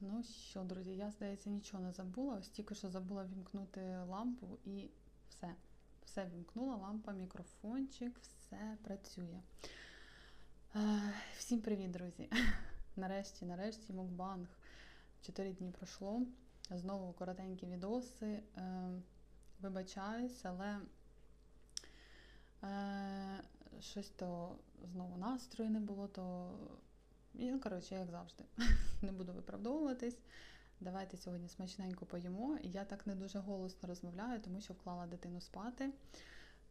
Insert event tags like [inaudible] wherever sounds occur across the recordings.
ну що, друзі, я, здається, нічого не забула. Ось тільки що забула вімкнути лампу і все. Все вімкнула, лампа, мікрофончик, все працює. Е, Всім привіт, друзі! [laughs] Нарешті, нарешті, мукбанг. Чотири дні пройшло. Знову коротенькі відоси. Е, Вибачаюсь, але е, щось то знову настрою не було, то. І, коротше, як завжди, [laughs] не буду виправдовуватись. Давайте сьогодні смачненько поїмо. Я так не дуже голосно розмовляю, тому що вклала дитину спати.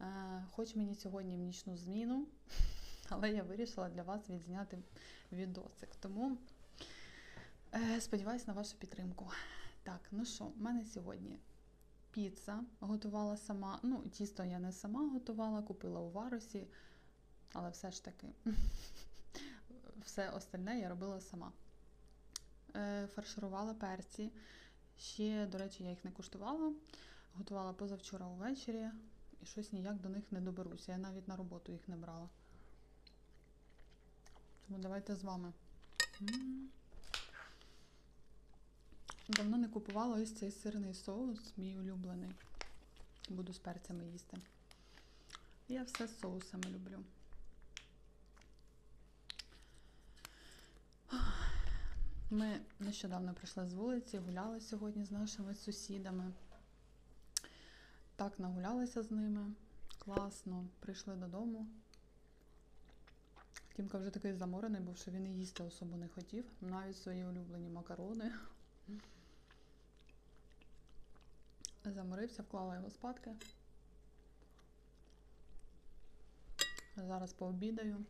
Е, Хоч мені сьогодні в нічну зміну, [laughs] але я вирішила для вас відзняти відосик. Тому е, сподіваюся на вашу підтримку. Так, ну що, в мене сьогодні піца готувала сама. Ну, тісто я не сама готувала, купила у варусі, але все ж таки [laughs] все остальне я робила сама. Е, Фарширувала перці. Ще, до речі, я їх не куштувала. Готувала позавчора увечері і щось ніяк до них не доберуся. Я навіть на роботу їх не брала. Тому давайте з вами. Давно не купувала ось цей сирний соус, мій улюблений. Буду з перцями їсти. Я все з соусами люблю. Ми нещодавно прийшли з вулиці, гуляли сьогодні з нашими сусідами. Так нагулялися з ними. Класно. Прийшли додому. Тімка вже такий заморений, був, що він і їсти особо не хотів. Навіть свої улюблені макарони. Заморився, вклала його спадки. Зараз пообідаю.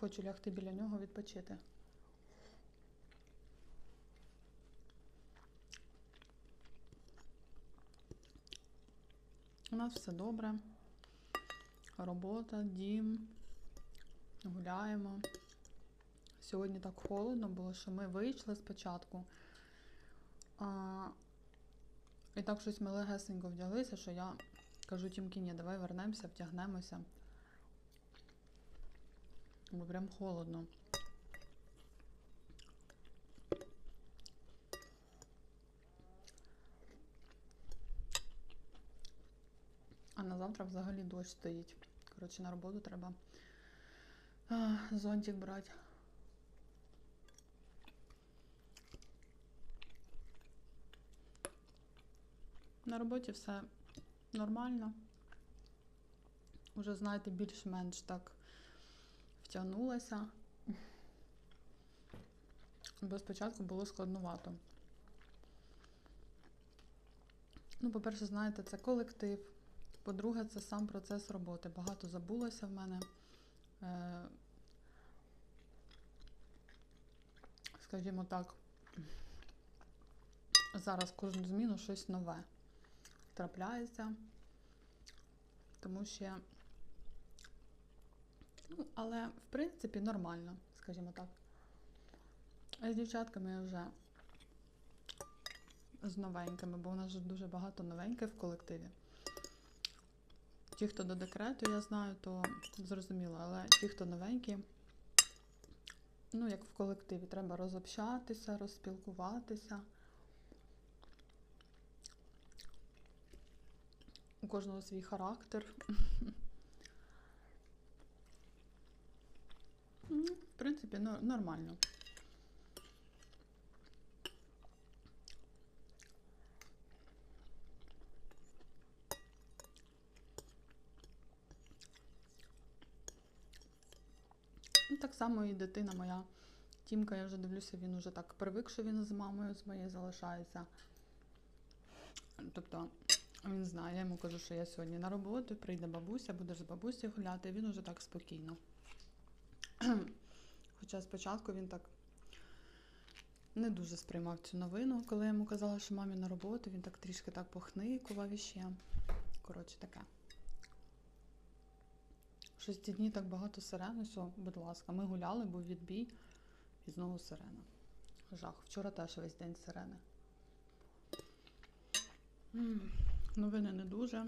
Хочу лягти біля нього відпочити. У нас все добре. Робота, дім. Гуляємо. Сьогодні так холодно було, що ми вийшли спочатку. А, і так щось ми легесенько вдяглися, що я кажу Тімкі, ні, давай вернемося, втягнемося. Бо прям холодно. А на завтра взагалі дощ стоїть. Коротше, на роботу треба а, зонтик брати. На роботі все нормально. Уже, знаєте, більш-менш так втягнулася. Бо спочатку було складновато. Ну, по-перше, знаєте, це колектив. По-друге, це сам процес роботи. Багато забулося в мене. Е, скажімо так, зараз кожну зміну щось нове трапляється. Тому що Ну, але, в принципі, нормально, скажімо так. А з дівчатками я вже з новенькими, бо у нас же дуже багато новеньких в колективі. Ті, хто до декрету, я знаю, то зрозуміло, але ті, хто новенькі, ну, як в колективі, треба розобщатися, розспілкуватися. У кожного свій характер. [laughs] В принципі, нормально. Ну, Так само і дитина моя. Тімка, я вже дивлюся, він уже так привик, що він з мамою з моєю залишається. Тобто він знає, я йому кажу, що я сьогодні на роботу, прийде бабуся, будеш з бабусею гуляти, він уже так спокійно. Хоча спочатку він так не дуже сприймав цю новину, коли я йому казала, що мамі на роботу, він так трішки так похникував іще. Коротше, таке. Щось ці дні так багато сирен, все, будь ласка, ми гуляли, був відбій, і знову сирена. Жах. Вчора теж весь день сирени. Новини не дуже.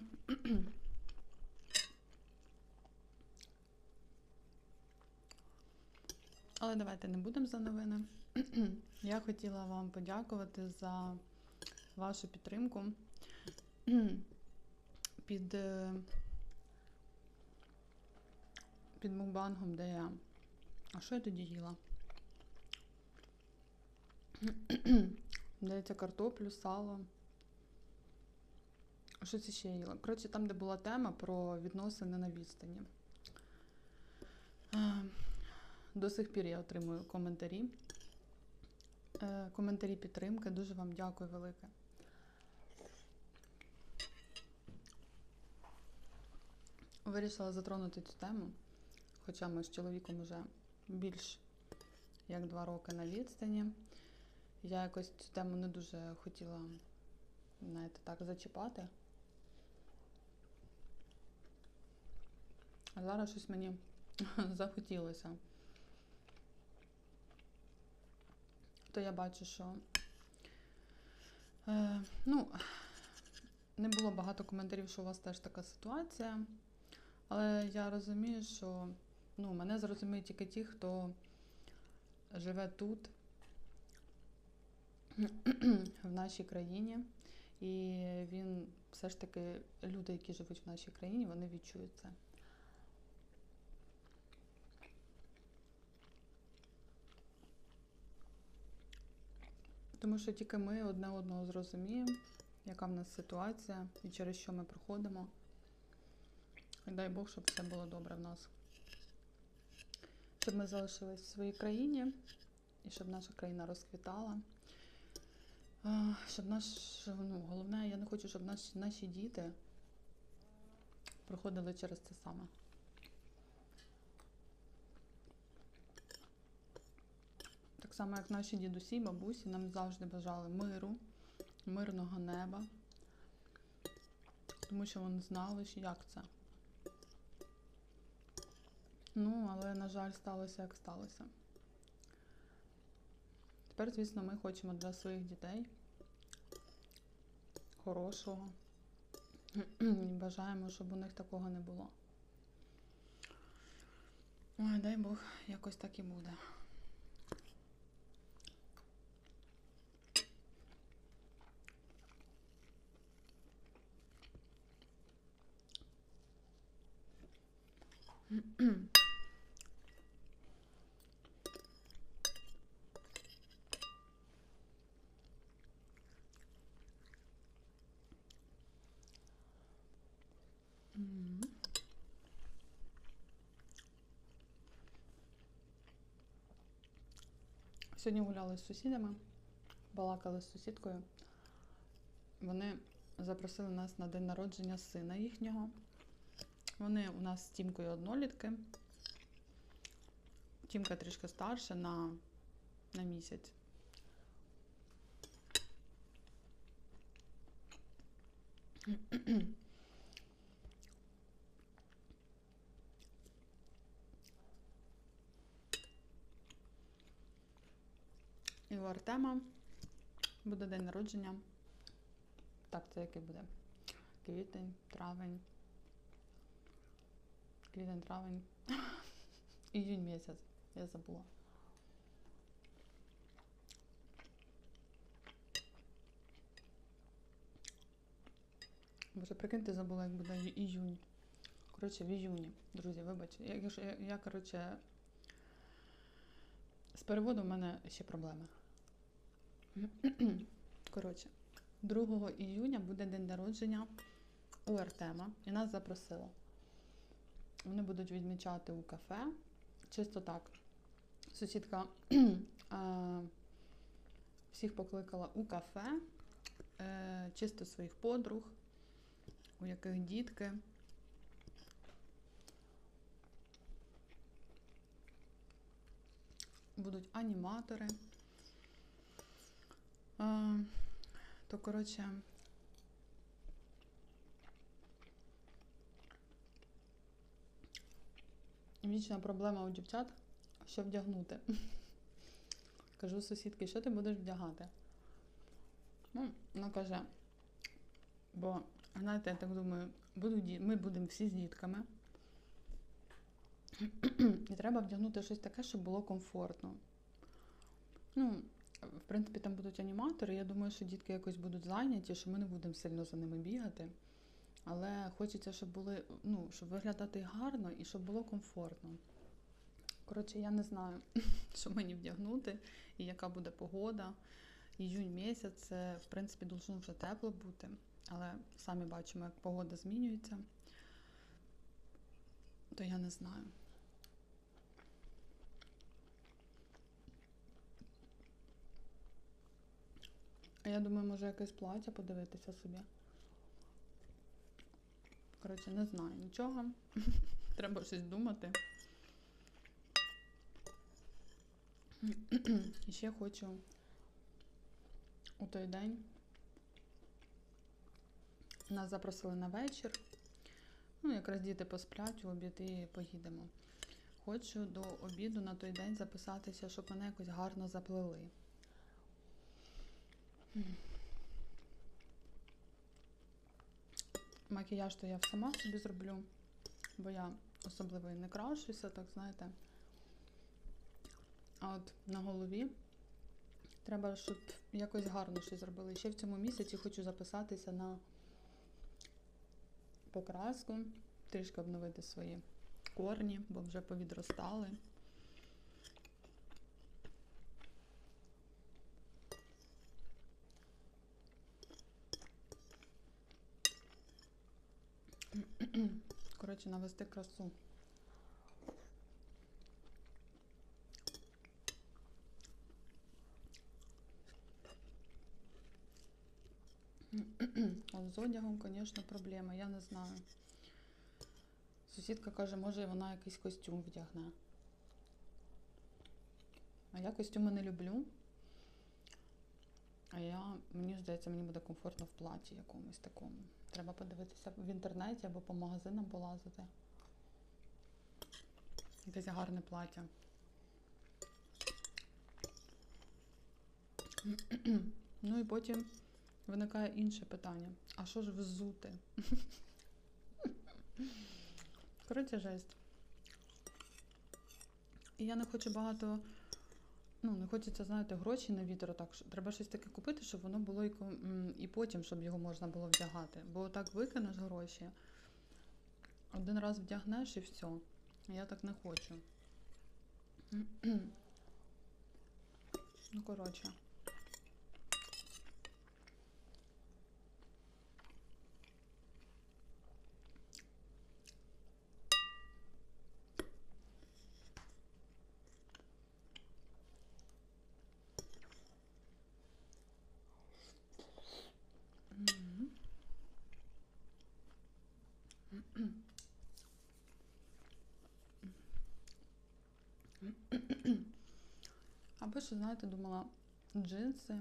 Але давайте не будемо за новини. [clears throat] Я хотіла вам подякувати за вашу підтримку [clears throat] під, е, під мукбангом, де я. А що я тоді їла? [clears throat] Здається, картоплю, сало. Що це ще їла? Коротше, там, де була тема про відносини на відстані. До сих пір я отримую коментарі. Е, Коментарі підтримки. Дуже вам дякую велике. Вирішила затронути цю тему, хоча ми з чоловіком вже більш як два роки на відстані. Я якось цю тему не дуже хотіла, знаєте, так зачіпати. А зараз щось мені [laughs] захотілося. То я бачу, що е, ну, не було багато коментарів, що у вас теж така ситуація. Але я розумію, що ну, мене зрозуміють тільки ті, хто живе тут, [clears throat] в нашій країні. І він все ж таки, люди, які живуть в нашій країні, вони відчують це. Тому що тільки ми одне одного зрозуміємо, яка в нас ситуація і через що ми проходимо. І дай Бог, щоб все було добре в нас. Щоб ми залишились в своїй країні і щоб наша країна розквітала. Щоб наш, ну, головне, я не хочу, щоб наші, наші діти проходили через це саме. Само, як наші дідусі, бабусі нам завжди бажали миру, мирного неба, тому що вони знали, як це. Ну, але, на жаль, сталося, як сталося. Тепер, звісно, ми хочемо для своїх дітей хорошого. І бажаємо, щоб у них такого не було. Ой, дай Бог, якось так і буде. Сьогодні гуляли з сусідами, балакали з сусідкою. Вони запросили нас на день народження сина їхнього. Вони у нас з Тімкою однолітки. Тімка трішки старша на, на місяць. І у Артема буде день народження. Так, це який буде? Квітень, травень. Квітень, травень. Іюнь [laughs] місяць. Я забула. Боже, прикиньте, забула, як буде іюнь. Коротше, в іюні. Друзі, вибачте. Я, я, я, коротше, з переводом в мене ще проблеми. Коротше, 2 іюня буде день народження у Артема і нас запросили. Вони будуть відмічати у кафе. Чисто так. Сусідка [clears throat] всіх покликала у кафе, е, чисто своїх подруг, у яких дітки. Будуть аніматори. То, коротше, вічна проблема у дівчат, що вдягнути. [laughs] Кажу сусідки, що ти будеш вдягати? Ну, вона каже, бо, знаєте, я так думаю, буду, ми будемо всі з дітками. І треба вдягнути щось таке, щоб було комфортно. Ну, в принципі, там будуть аніматори. Я думаю, що дітки якось будуть зайняті, що ми не будемо сильно за ними бігати. Але хочеться, щоб були, ну, щоб виглядати гарно і щоб було комфортно. Коротше, я не знаю, [laughs] що мені вдягнути і яка буде погода. Іюнь місяць, це, в принципі, должно вже тепло бути, але самі бачимо, як погода змінюється, то я не знаю. Я думаю, може якесь плаття подивитися собі. Коротше, не знаю нічого. [laughs] Треба щось думати. [clears throat] І ще хочу у той день. Нас запросили на вечір. Ну, якраз діти посплять, у обід і поїдемо. Хочу до обіду на той день записатися, щоб мене якось гарно заплели. Макіяж то я сама собі зроблю, бо я особливо і не крашуся, так знаєте. А от на голові треба, щоб якось гарно щось зробили. Ще в цьому місяці хочу записатися на покраску, трішки обновити свої корні, бо вже повідростали. [clears throat] Коротше, навести красу. [clears throat] З одягом, звісно, проблема, я не знаю. Сусідка каже, може вона якийсь костюм вдягне. А я костюми не люблю. А я, мені здається, мені буде комфортно в платі якомусь такому. Треба подивитися в інтернеті або по магазинам полазити. Якесь гарне плаття. [clears throat] ну і потім виникає інше питання. А що ж взути? [laughs] Коротше, жесть. І я не хочу багато. Ну, не хочеться, знаєте, гроші на вітер. Так, треба щось таке купити, щоб воно було і, і потім, щоб його можна було вдягати. Бо так викинеш гроші, один раз вдягнеш і все. Я так не хочу. [clears throat] ну, коротше. Або що, знаєте, думала джинси,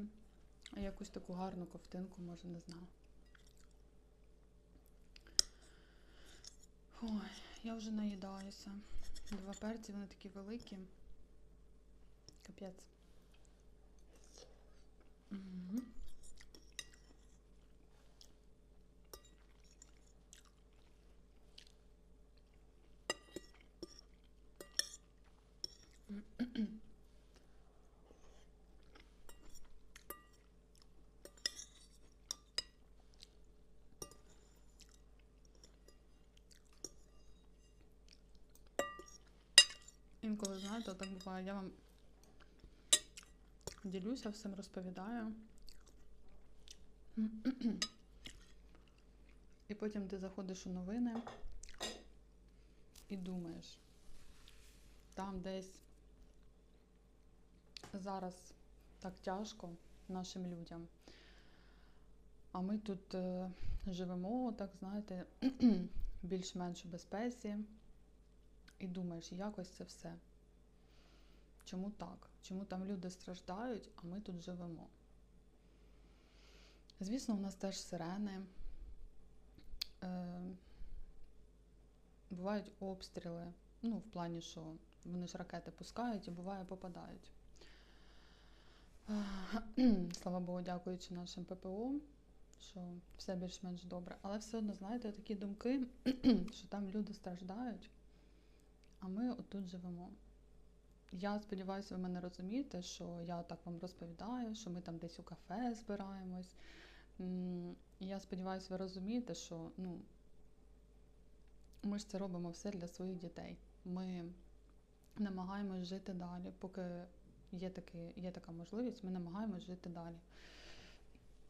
якусь таку гарну ковтинку, може, не знаю. Ой, я вже наїдаюся. Два перці, вони такі великі. Капець. Угу. Інколи, знаєте, так буває, я вам ділюся, всім розповідаю. І потім ти заходиш у новини і думаєш, там десь зараз так тяжко нашим людям. А ми тут е, живемо, так знаєте, [clears throat] більш-менш у безпеці. І думаєш, якось це все. Чому так? Чому там люди страждають, а ми тут живемо? Звісно, у нас теж сирени. Е, Бувають обстріли. Ну, в плані, що вони ж ракети пускають і буває попадають. [clears throat] Слава Богу, дякуючи нашим ППО, що все більш-менш добре. Але все одно, знаєте, такі думки, [clears throat] що там люди страждають. А ми отут живемо. Я сподіваюся, ви мене розумієте, що я так вам розповідаю, що ми там десь у кафе збираємось. Я сподіваюся, ви розумієте, що ну, ми ж це робимо все для своїх дітей. Ми намагаємось жити далі, поки є, таки, є така можливість, ми намагаємось жити далі.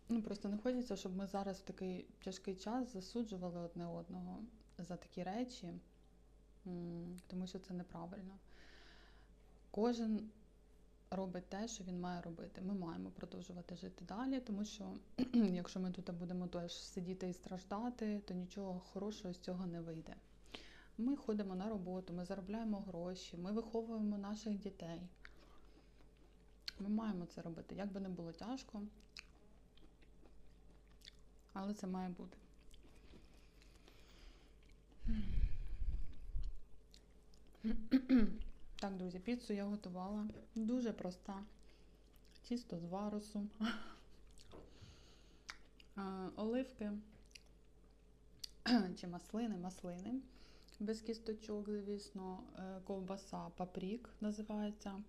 Ну, просто не хочеться, щоб ми зараз в такий тяжкий час засуджували одне одного за такі речі, тому що це неправильно. Кожен робить те, що він має робити. Ми маємо продовжувати жити далі, тому що [clears throat] якщо ми тут будемо теж сидіти і страждати, то нічого хорошого з цього не вийде. Ми ходимо на роботу, ми заробляємо гроші, ми виховуємо наших дітей. Ми маємо це робити, як би не було тяжко, але це має бути. Так, друзі, піцу я готувала. Дуже проста. Тісто з варусу, [laughs] оливки [clears throat] чи маслини, маслини. Без кісточок, звісно, Е, ковбаса папрік називається.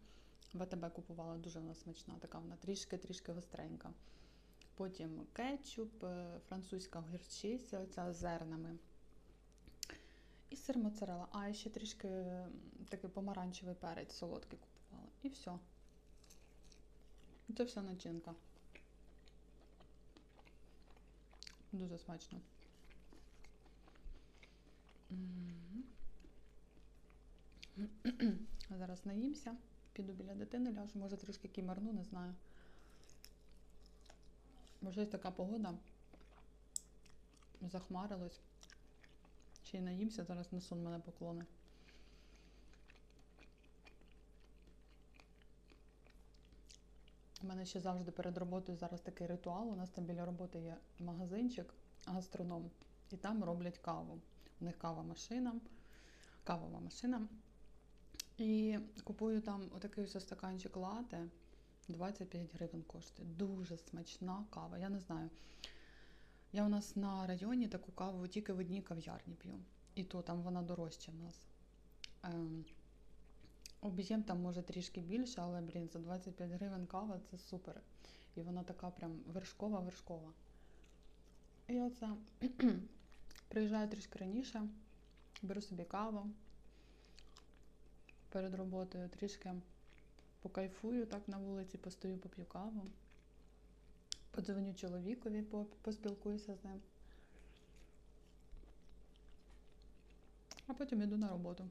В АТБ купувала, дуже вона смачна, така вона трішки-трішки гостренька. Потім кетчуп, е, французька гірчиця, оця з зернами. І сир моцарелла. А, і ще трішки такий помаранчевий перець солодкий купувала. І все. Це вся начинка. Дуже смачно. Зараз наїмся, піду біля дитини ляжу, може трішки кімарну, не знаю. Бо щось така погода. Захмарилось. Ще й наїмся, зараз на сон мене поклони. У мене ще завжди перед роботою зараз такий ритуал. У нас там біля роботи є магазинчик, гастроном, і там роблять каву. У них кава машина, кавова машина. І купую там отакий ось стаканчик лате, 25 гривень коштує. Дуже смачна кава. Я не знаю. Я у нас на районі таку каву тільки в одній кав'ярні п'ю. І то там вона дорожча в нас. Ем, об'єм там може трішки більше, але, блін, за 25 гривень кава це супер. І вона така прям вершкова-вершкова. І оце [clears throat] приїжджаю трішки раніше, беру собі каву перед роботою, трішки покайфую так на вулиці, постою, поп'ю каву. Подзвоню чоловікові, по- поспілкуюся з ним. А потім йду на роботу.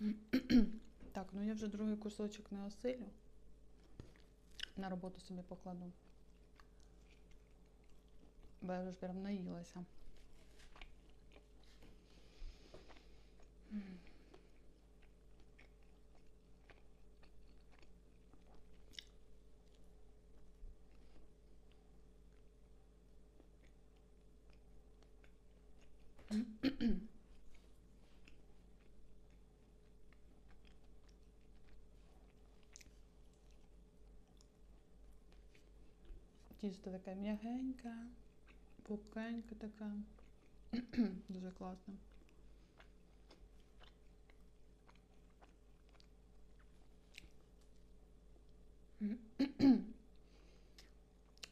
[clears throat] Так, ну я вже другий кусочок не осилю. На роботу собі покладу. Бо я вже прям наїлася. Тісто таке м'ягеньке, пухкеньке таке. [clears throat] Дуже класно. [clears throat]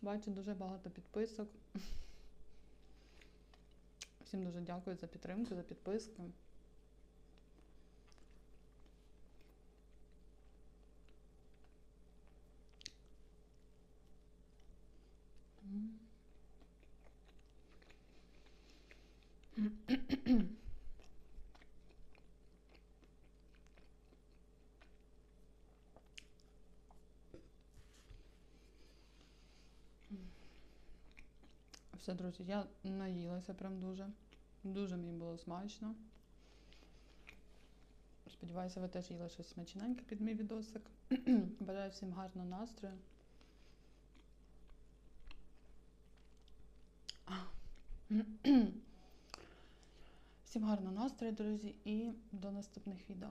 Бачу дуже багато підписок. [clears throat] Всім дуже дякую за підтримку, за підписки. Все, друзі, я наїлася прям дуже. Дуже мені було смачно. Сподіваюся, ви теж їли щось смачненьке під мій відосик. [clears throat] Бажаю всім гарного настрою. [clears throat] Всім гарного настрою, друзі, і до наступних відео.